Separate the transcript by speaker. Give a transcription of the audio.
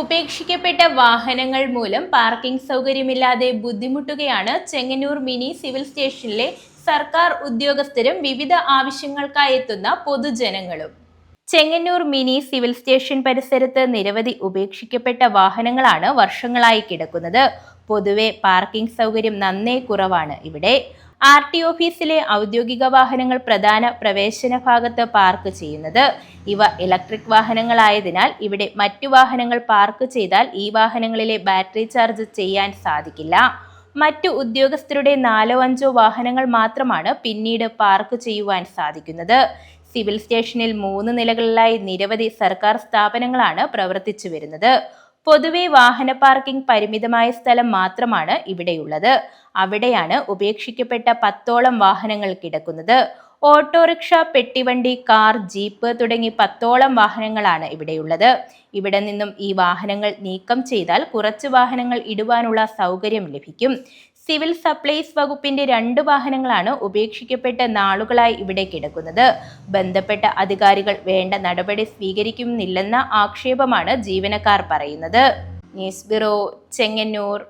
Speaker 1: ഉപേക്ഷിക്കപ്പെട്ട വാഹനങ്ങൾ മൂലം പാർക്കിംഗ് സൗകര്യമില്ലാതെ ബുദ്ധിമുട്ടുകയാണ് ചെങ്ങന്നൂർ മിനി സിവിൽ സ്റ്റേഷനിലെ സർക്കാർ ഉദ്യോഗസ്ഥരും വിവിധ ആവശ്യങ്ങൾക്കായി എത്തുന്ന പൊതുജനങ്ങളും. ചെങ്ങന്നൂർ മിനി സിവിൽ സ്റ്റേഷൻ പരിസരത്ത് നിരവധി ഉപേക്ഷിക്കപ്പെട്ട വാഹനങ്ങളാണ് വർഷങ്ങളായി കിടക്കുന്നത്. പൊതുവെ പാർക്കിംഗ് സൗകര്യം നന്നേ കുറവാണ് ഇവിടെ. ആർ ടി ഓഫീസിലെ ഔദ്യോഗിക വാഹനങ്ങൾ പ്രധാന പ്രവേശന ഭാഗത്ത് പാർക്ക് ചെയ്യുന്നത്. ഇവ ഇലക്ട്രിക് വാഹനങ്ങളായതിനാൽ ഇവിടെ മറ്റു വാഹനങ്ങൾ പാർക്ക് ചെയ്താൽ ഈ വാഹനങ്ങളിലെ ബാറ്ററി ചാർജ് ചെയ്യാൻ സാധിക്കില്ല. മറ്റു ഉദ്യോഗസ്ഥരുടെ നാലോ അഞ്ചോ വാഹനങ്ങൾ മാത്രമാണ് പിന്നീട് പാർക്ക് ചെയ്യുവാൻ സാധിക്കുന്നത്. സിവിൽ സ്റ്റേഷനിൽ മൂന്ന് നിലകളിലായി നിരവധി സർക്കാർ സ്ഥാപനങ്ങളാണ് പ്രവർത്തിച്ചു വരുന്നത്. പൊതുവെ വാഹന പാർക്കിംഗ് പരിമിതമായ സ്ഥലം മാത്രമാണ് ഇവിടെയുള്ളത്. അവിടെയാണ് ഉപേക്ഷിക്കപ്പെട്ട പത്തോളം വാഹനങ്ങൾ കിടക്കുന്നത്. ഓട്ടോറിക്ഷ പെട്ടിവണ്ടി കാർ ജീപ്പ് തുടങ്ങി പത്തോളം വാഹനങ്ങളാണ് ഇവിടെയുള്ളത്. ഇവിടെ നിന്നും ഈ വാഹനങ്ങൾ നീക്കം ചെയ്താൽ കുറച്ച് വാഹനങ്ങൾ ഇടുവാനുള്ള സൗകര്യം ലഭിക്കും. സിവിൽ സപ്ലൈസ് വകുപ്പിന്റെ രണ്ട് വാഹനങ്ങളാണ് ഉപേക്ഷിക്കപ്പെട്ട നാളുകളായി ഇവിടെ കിടക്കുന്നത്. ബന്ധപ്പെട്ട അധികാരികൾ വേണ്ട നടപടി സ്വീകരിക്കുന്നില്ലെന്ന ആക്ഷേപമാണ് ജീവനക്കാർ പറയുന്നത്. News bureau Chengannur.